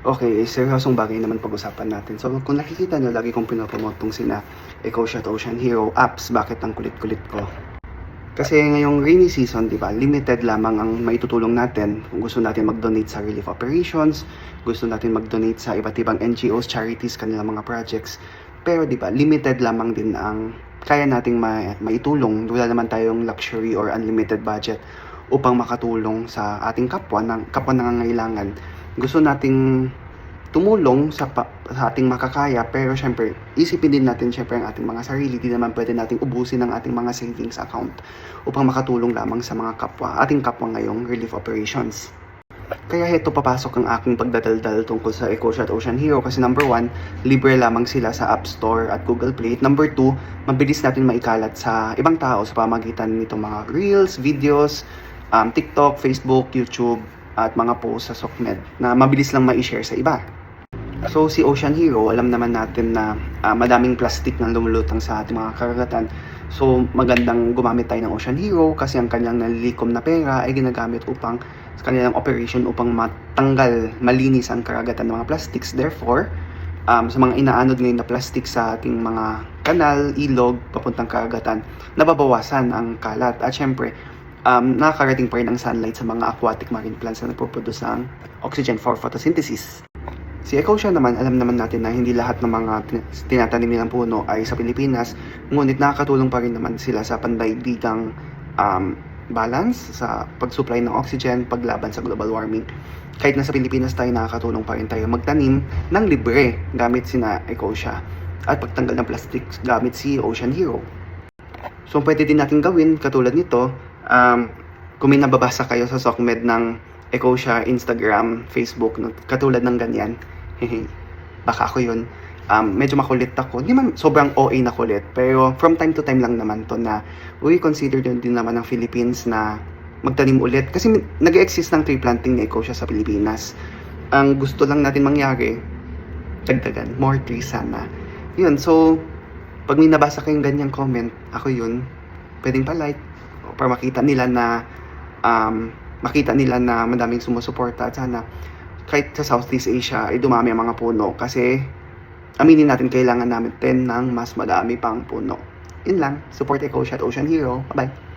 Okay, seryosong bagay naman pag-usapan natin. So, kung nakikita nyo, lagi kong pinopromote tong sina EcoShot Ocean Hero apps. Bakit ang kulit-kulit ko? Kasi ngayong rainy season, di ba, limited lamang ang maitutulong natin. Kung gusto natin mag-donate sa relief operations, gusto natin mag-donate sa iba't ibang NGOs, charities, kanilang mga projects. Pero di ba, limited lamang din ang kaya nating ma- maitulong. Wala naman tayong luxury or unlimited budget upang makatulong sa ating kapwa, ng, kapwa nangangailangan. Gusto nating tumulong sa, pa, sa ating makakaya pero syempre isipin din natin syempre ang ating mga sarili di naman pwede nating ubusin ang ating mga savings account upang makatulong lamang sa mga kapwa ating kapwa ngayong relief operations kaya heto papasok ang aking pagdadaldal tungkol sa EcoShot Ocean Hero kasi number one, libre lamang sila sa App Store at Google Play. Number two, mabilis natin maikalat sa ibang tao sa pamagitan nitong mga Reels, videos, um, TikTok, Facebook, YouTube, at mga posts sa SOCMED na mabilis lang ma-share sa iba. So si Ocean Hero, alam naman natin na ah, madaming plastic na lumulutang sa ating mga karagatan. So magandang gumamit tayo ng Ocean Hero kasi ang kanyang nalilikom na pera ay ginagamit upang sa kanilang operation upang matanggal, malinis ang karagatan ng mga plastics. Therefore, um, sa mga inaanod ngayon na plastic sa ating mga kanal, ilog, papuntang karagatan, nababawasan ang kalat. At syempre, um, nakakarating pa rin ang sunlight sa mga aquatic marine plants na nagpo-produce ng oxygen for photosynthesis. Si Ecosia naman, alam naman natin na hindi lahat ng mga tin- tinatanim nilang puno ay sa Pilipinas, ngunit nakakatulong pa rin naman sila sa pandaigdigang um, balance sa pag-supply ng oxygen, paglaban sa global warming. Kahit nasa Pilipinas tayo, nakakatulong pa rin tayo magtanim ng libre gamit sina Ecosia at pagtanggal ng plastic gamit si Ocean Hero. So, pwede din natin gawin, katulad nito, um, kung may nababasa kayo sa SOCMED ng Ecosia, Instagram, Facebook, katulad ng ganyan, baka ako yun. Um, medyo makulit ako. Hindi man sobrang OA na kulit, pero from time to time lang naman to na we consider din, din naman ng Philippines na magtanim ulit. Kasi nag-exist ng tree planting ni Ecosia sa Pilipinas. Ang gusto lang natin mangyari, dagdagan, more trees sana. Yun, so, pag may nabasa kayong ganyang comment, ako yun, pwedeng pa-like para makita nila na um, makita nila na madaming sumusuporta at sana kahit sa Southeast Asia ay dumami ang mga puno kasi aminin natin kailangan namin din ng mas madami pang puno. Yun lang. Support Ecosia at Ocean Hero. Bye-bye.